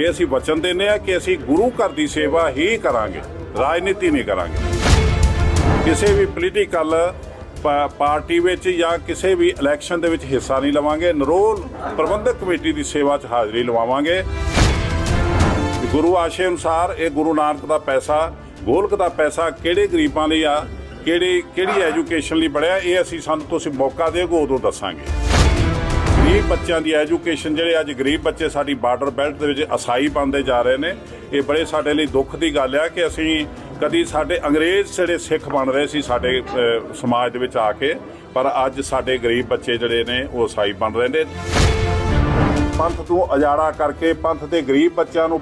ਇਹ ਅਸੀਂ ਵਚਨ ਦਿੰਦੇ ਆ ਕਿ ਅਸੀਂ ਗੁਰੂ ਘਰ ਦੀ ਸੇਵਾ ਹੀ ਕਰਾਂਗੇ, ਰਾਜਨੀਤੀ ਨਹੀਂ ਕਰਾਂਗੇ। ਕਿਸੇ ਵੀ ਪੋਲੀਟੀਕਲ ਪਾਰਟੀ ਵਿੱਚ ਜਾਂ ਕਿਸੇ ਵੀ ਇਲੈਕਸ਼ਨ ਦੇ ਵਿੱਚ ਹਿੱਸਾ ਨਹੀਂ ਲਵਾਂਗੇ, ਨਰੋਲ ਪ੍ਰਬੰਧਕ ਕਮੇਟੀ ਦੀ ਸੇਵਾ 'ਚ ਹਾਜ਼ਰੀ ਲਵਾਵਾਂਗੇ। ਗੁਰੂ ਆਸ਼ੇ ਅਨੁਸਾਰ ਇਹ ਗੁਰੂ ਨਾਨਕ ਦਾ ਪੈਸਾ, ਗੋਲਕ ਦਾ ਪੈਸਾ ਕਿਹੜੇ ਗਰੀਬਾਂ ਲਈ ਆ, ਕਿਹੜੀ ਕਿਹੜੀ ਐਜੂਕੇਸ਼ਨ ਲਈ ਬੜਿਆ ਇਹ ਅਸੀਂ ਸਾਨੂੰ ਤੁਸੀਂ ਮੌਕਾ ਦਿਓਗੇ, ਉਦੋਂ ਦੱਸਾਂਗੇ। ਗਰੀਬ ਬੱਚਿਆਂ ਦੀ ਐਜੂਕੇਸ਼ਨ ਜਿਹੜੇ ਅੱਜ ਗਰੀਬ ਬੱਚੇ ਸਾਡੀ ਬਾਰਡਰ ਬੈਲਟ ਦੇ ਵਿੱਚ ਅਸਾਈ ਬਣਦੇ ਜਾ ਰਹੇ ਨੇ, ਇਹ ਬੜੇ ਸਾਡੇ ਲਈ ਦੁੱਖ ਦੀ ਗੱਲ ਆ ਕਿ ਅਸੀਂ ਕਦੀ ਸਾਡੇ ਅੰਗਰੇਜ਼ ਜਿਹੜੇ ਸਿੱਖ ਬਣ ਰਹੇ ਸੀ ਸਾਡੇ ਸਮਾਜ ਦੇ ਵਿੱਚ ਆ ਕੇ, ਪਰ ਅੱਜ ਸਾਡੇ ਗਰੀਬ ਬੱਚੇ ਜਿਹੜੇ ਨੇ ਉਹ ਅਸਾਈ ਬਣ ਰਹੇ ਨੇ। ਪੰਥ ਤੋਂ ਅਜਾੜਾ ਕਰਕੇ ਪੰਥ ਦੇ ਗਰੀਬ ਬੱਚਿਆਂ ਨੂੰ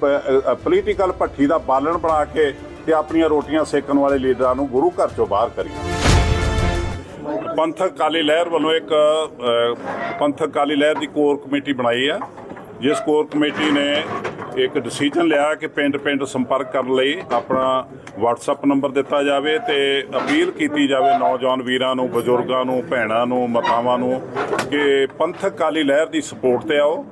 ਪੋਲੀਟੀਕਲ ਭੱਠੀ ਦਾ ਬਾਲਣ ਬਣਾ ਕੇ ਤੇ ਆਪਣੀਆਂ ਰੋਟੀਆਂ ਸੇਕਣ ਵਾਲੇ ਲੀਡਰਾਂ ਨੂੰ ਗੁਰੂ ਘਰ ਚੋਂ ਬਾਹਰ ਕਰੀਏ। ਪੰਥਕ ਅਕਾਲੀ ਲਹਿਰ ਵੱਲੋਂ ਇੱਕ ਪੰਥਕ ਅਕਾਲੀ ਲਹਿਰ ਦੀ ਕੋਰ ਕਮੇਟੀ ਬਣਾਈ ਆ। ਜਿਸ ਕੋਰ ਕਮੇਟੀ ਨੇ ਇੱਕ ਡਿਸੀਜਨ ਲਿਆ ਕਿ ਪਿੰਡ-ਪਿੰਡ ਸੰਪਰਕ ਕਰਨ ਲਈ ਆਪਣਾ WhatsApp ਨੰਬਰ ਦਿੱਤਾ ਜਾਵੇ ਤੇ ਅਪੀਲ ਕੀਤੀ ਜਾਵੇ ਨੌਜਵਾਨ ਵੀਰਾਂ ਨੂੰ, ਬਜ਼ੁਰਗਾਂ ਨੂੰ, ਭੈਣਾਂ ਨੂੰ, ਮਾਤਾਵਾਂ ਨੂੰ ਕਿ ਪੰਥਕ ਅਕਾਲੀ ਲਹਿਰ ਦੀ ਸਪੋਰਟ ਤੇ ਆਓ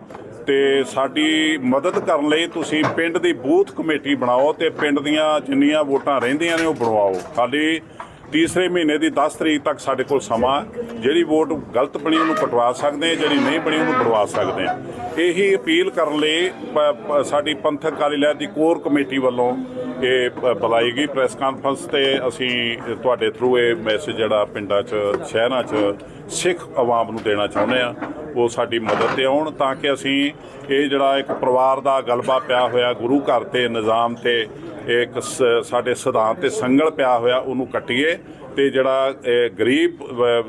ਤੇ ਸਾਡੀ ਮਦਦ ਕਰਨ ਲਈ ਤੁਸੀਂ ਪਿੰਡ ਦੀ ਬੂਥ ਕਮੇਟੀ ਬਣਾਓ ਤੇ ਪਿੰਡ ਦੀਆਂ ਜਿੰਨੀਆਂ ਵੋਟਾਂ ਰਹਿੰਦੀਆਂ ਨੇ ਉਹ ਬਣਵਾਓ। ਖਾਲੀ ਤੀਸਰੇ ਮਹੀਨੇ ਦੀ 10 ਤਰੀਕ ਤੱਕ ਸਾਡੇ ਕੋਲ ਸਮਾਂ ਜਿਹੜੀ ਵੋਟ ਗਲਤ ਬਣੀ ਉਹਨੂੰ ਕਟਵਾ ਸਕਦੇ ਹਾਂ, ਜਿਹੜੀ ਨਹੀਂ ਬਣੀ ਉਹਨੂੰ ਬਣਵਾ ਸਕਦੇ ਹਾਂ। ਇਹੀ ਅਪੀਲ ਕਰਨ ਲਈ ਪ- ਸਾਡੀ ਪੰਥਕ ਅਕਾਲੀ ਲਹਿਰ ਦੀ ਕੋਰ ਕਮੇਟੀ ਵੱਲੋਂ ਇਹ ਬ- ਬੁਲਾਈ ਗਈ ਪ੍ਰੈਸ ਕਾਨਫਰੰਸ ਤੇ ਅਸੀਂ ਤੁਹਾਡੇ ਥਰੂ ਇਹ ਮੈਸੇਜ ਜਿਹੜਾ ਪਿੰਡਾਂ 'ਚ, ਸ਼ਹਿਰਾਂ 'ਚ ਸਿੱਖ ਆਵਾਮ ਨੂੰ ਦੇਣਾ ਚਾਹੁੰਦੇ ਆ ਉਹ ਸਾਡੀ ਮਦਦ ਤੇ ਆਉਣ ਤਾਂ ਕਿ ਅਸੀਂ ਇਹ ਜਿਹੜਾ ਇੱਕ ਪਰਿਵਾਰ ਦਾ ਗਲਬਾ ਪਿਆ ਹੋਇਆ ਗੁਰੂ ਘਰ ਤੇ, ਨਿਜ਼ਾਮ ਤੇ ਇੱਕ ਸ- ਸਾਡੇ ਸਿਧਾਂਤ ਤੇ ਸੰਗਲ ਪਿਆ ਹੋਇਆ ਉਹਨੂੰ ਕੱਟੀਏ ਤੇ ਜਿਹੜਾ ਗਰੀਬ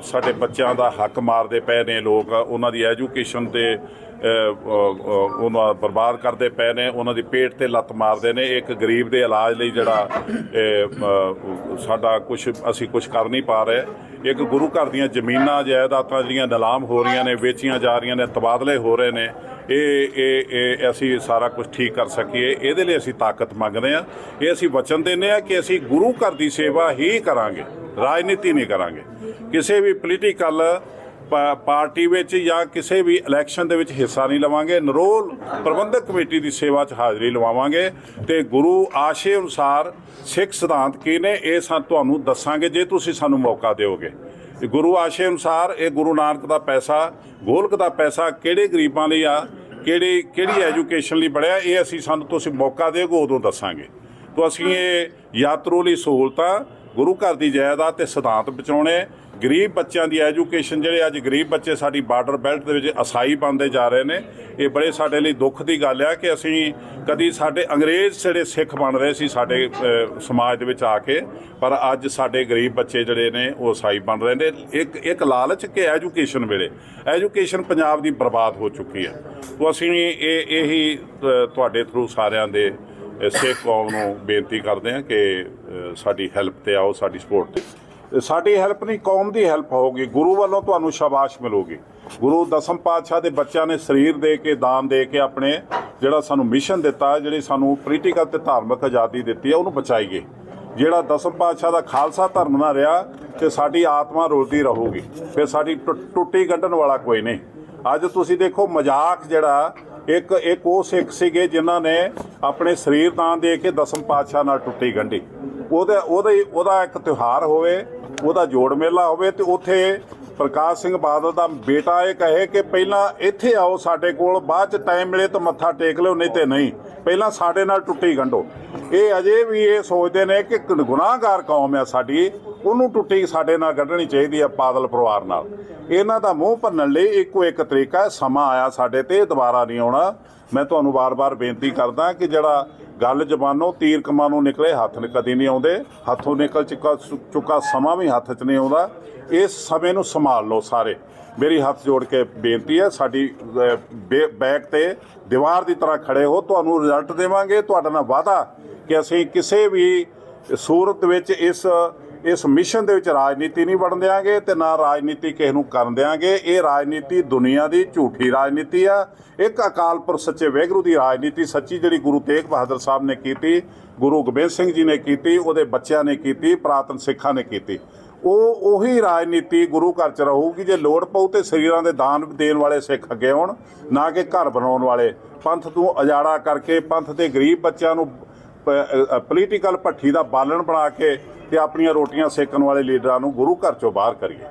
ਸਾਡੇ ਬੱਚਿਆਂ ਦਾ ਹੱਕ ਮਾਰਦੇ ਪਏ ਨੇ ਲੋਕ ਉਹਨਾਂ ਦੀ ਐਜੂਕੇਸ਼ਨ ਤੇ ਅਹ, ਉਹਨਾਂ ਬਰਬਾਦ ਕਰਦੇ ਪਏ ਨੇ ਉਹਨਾਂ ਦੀ ਪੇਟ ਤੇ ਲੱਤ ਮਾਰਦੇ ਨੇ ਇੱਕ ਗਰੀਬ ਦੇ ਇਲਾਜ ਲਈ ਜਿਹੜਾ ਸਾਡਾ ਕੁਝ ਅਸੀਂ ਕੁਝ ਕਰ ਨਹੀਂ ਪਾ ਰਹੇ। ਇੱਕ ਗੁਰੂ ਘਰ ਦੀਆਂ ਜ਼ਮੀਨਾਂ ਜਾਇਦਾਦਾਂ ਜਿਹੜੀਆਂ ਨਿਲਾਮ ਹੋ ਰਹੀਆਂ ਨੇ ਵੇਚੀਆਂ ਜਾ ਰਹੀਆਂ ਨੇ ਤਬਾਦਲੇ ਹੋ ਰਹੇ ਨੇ ਇਹ ਇਹ ਇਹ ਅਸੀਂ ਸਾਰਾ ਕੁਝ ਠੀਕ ਕਰ ਸਕੀਏ। ਇਹਦੇ ਲਈ ਅਸੀਂ ਤਾਕਤ ਮੰਗਦੇ ਆ ਇਹ ਅਸੀਂ ਵਚਨ ਦਿੰਦੇ ਆ ਕਿ ਅਸੀਂ ਗੁਰੂ ਘਰ ਦੀ ਸੇਵਾ ਹੀ ਕਰਾਂਗੇ। ਰਾਜਨੀਤੀ ਨਹੀਂ ਕਰਾਂਗੇ। ਕਿਸੇ ਵੀ ਪੋਲੀਟੀਕਲ ਪਾਰਟੀ ਵਿੱਚ ਜਾਂ ਕਿਸੇ ਵੀ ਇਲੈਕਸ਼ਨ ਦੇ ਵਿੱਚ ਹਿੱਸਾ ਨਹੀਂ ਲਵਾਂਗੇ। ਨਰੋਲ ਪ੍ਰਬੰਧਕ ਕਮੇਟੀ ਦੀ ਸੇਵਾ 'ਚ ਹਾਜ਼ਰੀ ਲਵਾਵਾਂਗੇ ਤੇ ਗੁਰੂ ਆਸ਼ੇ ਅਨੁਸਾਰ ਸਿੱਖ ਸਿਧਾਂਤ ਕੀ ਨੇ, ਇਹ ਸਾਨੂੰ ਤੁਹਾਨੂੰ ਦੱਸਾਂਗੇ। ਜੇ ਤੁਸੀਂ ਸਾਨੂੰ ਮੌਕਾ ਦਿਓਗੇ। ਇਹ ਗੁਰੂ ਆਸ਼ੇ ਅਨੁਸਾਰ ਇਹ ਗੁਰੂ ਨਾਨਕ ਦਾ ਪੈਸਾ, ਗੋਲਕ ਦਾ ਪੈਸਾ ਕਿਹੜੇ ਗਰੀਬਾਂ ਲਈ ਆ, ਕਿਹੜੀ ਕਿਹੜੀ ਐਜੂਕੇਸ਼ਨ ਲਈ ਬਣਿਆ, ਇਹ ਅਸੀਂ ਸਾਨੂੰ ਤੁਸੀਂ ਮੌਕਾ ਦਿਓਗੇ, ਉਦੋਂ ਦੱਸਾਂਗੇ। ਤੋਂ ਅਸੀਂ ਇਹ ਯਾਤਰੂ ਲਈ ਸਹੂਲਤਾਂ ਗੁਰੂ ਘਰ ਦੀ ਜਾਇਦਾਦ ਤੇ ਸਿਧਾਂਤ ਬਚਾਉਣੇ, ਗਰੀਬ ਬੱਚਿਆਂ ਦੀ ਐਜੂਕੇਸ਼ਨ ਜਿਹੜੇ ਅੱਜ ਗਰੀਬ ਬੱਚੇ ਸਾਡੀ ਬਾਰਡਰ ਬੈਲਟ ਦੇ ਵਿੱਚ ਅਸਾਈ ਬਣਦੇ ਜਾ ਰਹੇ ਨੇ, ਇਹ ਬੜੇ ਸਾਡੇ ਲਈ ਦੁੱਖ ਦੀ ਗੱਲ ਆ ਕਿ ਅਸੀਂ ਕਦੀ ਸਾਡੇ ਅੰਗਰੇਜ਼ ਜਿਹੜੇ ਸਿੱਖ ਬਣ ਰਹੇ ਸੀ ਸਾਡੇ ਸਮਾਜ ਦੇ ਵਿੱਚ ਆ ਕੇ, ਪਰ ਅੱਜ ਸਾਡੇ ਗਰੀਬ ਬੱਚੇ ਜਿਹੜੇ ਨੇ ਉਹ ਅਸਾਈ ਬਣ ਰਹੇ ਨੇ। ਇੱਕ ਇੱਕ ਲਾਲਚ ਕਿ ਐਜੂਕੇਸ਼ਨ ਵੇਲੇ, ਐਜੂਕੇਸ਼ਨ ਪੰਜਾਬ ਦੀ ਬਰਬਾਦ ਹੋ ਚੁੱਕੀ ਹੈ। ਉਹ ਅਸੀਂ ਇਹ, ਇਹੀ ਤੁਹਾਡੇ ਥਰੂ ਸਾਰਿਆਂ ਦੇ ਸਿੱਖ ਕੌਮ ਨੂੰ ਬੇਨਤੀ ਕਰਦੇ ਹਾਂ ਕਿ ਸਾਡੀ ਹੈਲਪ ਤੇ ਆਓ, ਸਾਡੀ ਸਪੋਰਟ ਤੇ। ਸਾਡੀ ਹੈਲਪ ਨਹੀਂ, ਕੌਮ ਦੀ ਹੈਲਪ ਹੋਊਗੀ। ਗੁਰੂ ਵੱਲੋਂ ਤੁਹਾਨੂੰ ਸ਼ਾਬਾਸ਼ ਮਿਲੂਗੀ। ਗੁਰੂ ਦਸਮ ਪਾਤਸ਼ਾਹ ਦੇ ਬੱਚਿਆਂ ਨੇ ਸਰੀਰ ਦੇ ਕੇ, ਦਾਨ ਦੇ ਕੇ ਆਪਣੇ ਜਿਹੜਾ ਸਾਨੂੰ ਮਿਸ਼ਨ ਦਿੱਤਾ, ਜਿਹੜੀ ਸਾਨੂੰ ਪੋਲੀਟੀਕਲ ਤੇ ਧਾਰਮਿਕ ਆਜ਼ਾਦੀ ਦਿੱਤੀ ਹੈ, ਉਹਨੂੰ ਬਚਾਈਏ। ਜਿਹੜਾ ਦਸਮ ਪਾਤਸ਼ਾਹ ਦਾ ਖਾਲਸਾ ਧਰਮ ਨਾ ਰਿਹਾ, ਤੇ ਸਾਡੀ ਆਤਮਾ ਰੁਲਦੀ ਰਹੂਗੀ। ਫਿਰ ਸਾਡੀ ਟੁ- ਟੁੱਟੀ ਕੱਢਣ ਵਾਲਾ ਕੋਈ ਨਹੀਂ। ਅੱਜ ਤੁਸੀਂ ਦੇਖੋ, ਮਜ਼ਾਕ ਜਿਹੜਾ, ਇੱਕ ਇੱਕ ਉਹ ਸਿੱਖ ਸੀਗੇ ਜਿਨ੍ਹਾਂ ਨੇ ਆਪਣੇ ਸਰੀਰ ਦਾਨ ਦੇ ਕੇ ਦਸਮ ਪਾਤਸ਼ਾਹ ਨਾਲ ਟੁੱਟੀ ਗੰਢੀ ਉਹਦਾ ਉਹਦਾ ਉਹਦਾ ਇੱਕ ਤਿਉਹਾਰ ਹੋਵੇ, ਉਹਦਾ ਜੋੜ ਮੇਲਾ ਹੋਵੇ ਤੇ ਉੱਥੇ ਪ੍ਰਕਾਸ਼ ਸਿੰਘ ਬਾਦਲ ਦਾ ਬੇਟਾ ਇਹ ਕਹੇ ਕਿ ਪਹਿਲਾਂ ਇੱਥੇ ਆਓ ਸਾਡੇ ਕੋਲ, ਬਾਅਦ ਚ ਟਾਈਮ ਮਿਲੇ ਤਾਂ ਮੱਥਾ ਟੇਕ ਲਿਓ, ਨਹੀਂ ਤੇ ਨਹੀਂ। ਪਹਿਲਾਂ ਸਾਡੇ ਨਾਲ ਟੁੱਟੀ ਗੰਢੋ। ਇਹ ਅਜੇ ਵੀ ਇਹ ਸੋਚਦੇ ਨੇ ਕਿ ਗੁਨਾਹਗਾਰ ਕੌਮ ਹੈ ਸਾਡੀ। ਉਹਨੂੰ ਟੁੱਟੀ ਸਾਡੇ ਨਾਲ ਕੱਢਣੀ ਚਾਹੀਦੀ ਆ ਪਾਗਲ ਪਰਿਵਾਰ ਨਾਲ। ਇਹਨਾਂ ਦਾ ਮੂੰਹ ਭੰਨਣ ਲਈ ਇੱਕੋ ਇੱਕ ਤਰੀਕਾ ਹੈ, ਸਮਾਂ ਆਇਆ ਸਾਡੇ ਤੇ, ਦੁਬਾਰਾ ਨਹੀਂ ਆਉਣਾ। ਮੈਂ ਤੁਹਾਨੂੰ ਵਾਰ-ਵਾਰ ਬੇਨਤੀ ਕਰਦਾ ਕਿ ਜਿਹੜਾ ਗੱਲ ਜ਼ਬਾਨੋਂ ਤੀਰ ਕਮਾਨੋਂ ਨਿਕਲੇ, ਹੱਥ ਨੇ ਕਦੀ ਨਹੀਂ ਆਉਂਦੇ। ਹੱਥੋਂ ਨਿਕਲ ਚੁੱਕਾ ਚੁੱਕਾ ਸਮਾਂ ਵੀ ਹੱਥ 'ਚ ਨਹੀਂ ਆਉਂਦਾ। ਇਸ ਸਮੇਂ ਨੂੰ ਸੰਭਾਲ ਲਓ ਸਾਰੇ। ਮੇਰੀ ਹੱਥ ਜੋੜ ਕੇ ਬੇਨਤੀ ਹੈ, ਸਾਡੀ ਬੇ- ਬੈਕ ਤੇ ਦੀਵਾਰ ਦੀ ਤਰ੍ਹਾਂ ਖੜੇ ਹੋ। ਤੁਹਾਨੂੰ ਰਿਜ਼ਲਟ ਦੇਵਾਂਗੇ। ਤੁਹਾਡਾ ਨਾਲ ਵਾਅਦਾ ਕਿ ਅਸੀਂ ਕਿਸੇ ਵੀ ਸੂਰਤ ਵਿੱਚ ਇਸ ਇਸ ਮਿਸ਼ਨ ਦੇ ਵਿੱਚ ਰਾਜਨੀਤੀ ਨਹੀਂ ਵੜਨ ਦੇਾਂਗੇ ਤੇ ਨਾ ਰਾਜਨੀਤੀ ਕਿਸੇ ਨੂੰ ਕਰਨ ਦੇਾਂਗੇ ਇਹ ਰਾਜਨੀਤੀ ਦੁਨੀਆ ਦੀ ਝੂਠੀ ਰਾਜਨੀਤੀ ਆ। ਇੱਕ ਅਕਾਲ ਪੁਰਖ ਸੱਚੇ ਵੈਗਰੂ ਦੀ ਰਾਜਨੀਤੀ ਸੱਚੀ ਜਿਹੜੀ ਗੁਰੂ ਤੇਗ ਬਹਾਦਰ ਸਾਹਿਬ ਨੇ ਕੀਤੀ, ਗੁਰੂ ਗੋਬਿੰਦ ਸਿੰਘ ਜੀ ਨੇ ਕੀਤੀ, ਉਹਦੇ ਬੱਚਿਆਂ ਨੇ ਕੀਤੀ, ਪ੍ਰਾਤਨ ਸਿੱਖਾਂ ਨੇ ਕੀਤੀ। ਉਹ ਉਹੀ ਰਾਜਨੀਤੀ ਗੁਰੂ ਘਰ ਚ ਰਹੂਗੀ, ਜੇ ਲੋੜ ਪਊ ਤੇ ਸਰੀਰਾਂ ਦੇ ਦਾਨ ਦੇਣ ਵਾਲੇ ਸਿੱਖ ਅੱਗੇ ਆਉਣ, ਨਾ ਕਿ ਘਰ ਬਣਾਉਣ ਵਾਲੇ। ਪੰਥ ਤੋਂ ਅਜਾੜਾ ਕਰਕੇ, ਪੰਥ ਦੇ ਗਰੀਬ ਬੱਚਿਆਂ ਨੂੰ ਪੋਲੀਟੀਕਲ ਭੱਠੀ ਦਾ ਬਾਲਣ ਬਣਾ ਕੇ ਤੇ ਆਪਣੀਆਂ ਰੋਟੀਆਂ ਸੇਕਣ ਵਾਲੇ ਲੀਡਰਾਂ ਨੂੰ ਗੁਰੂ ਘਰ ਚੋਂ ਬਾਹਰ ਕਰੀਏ।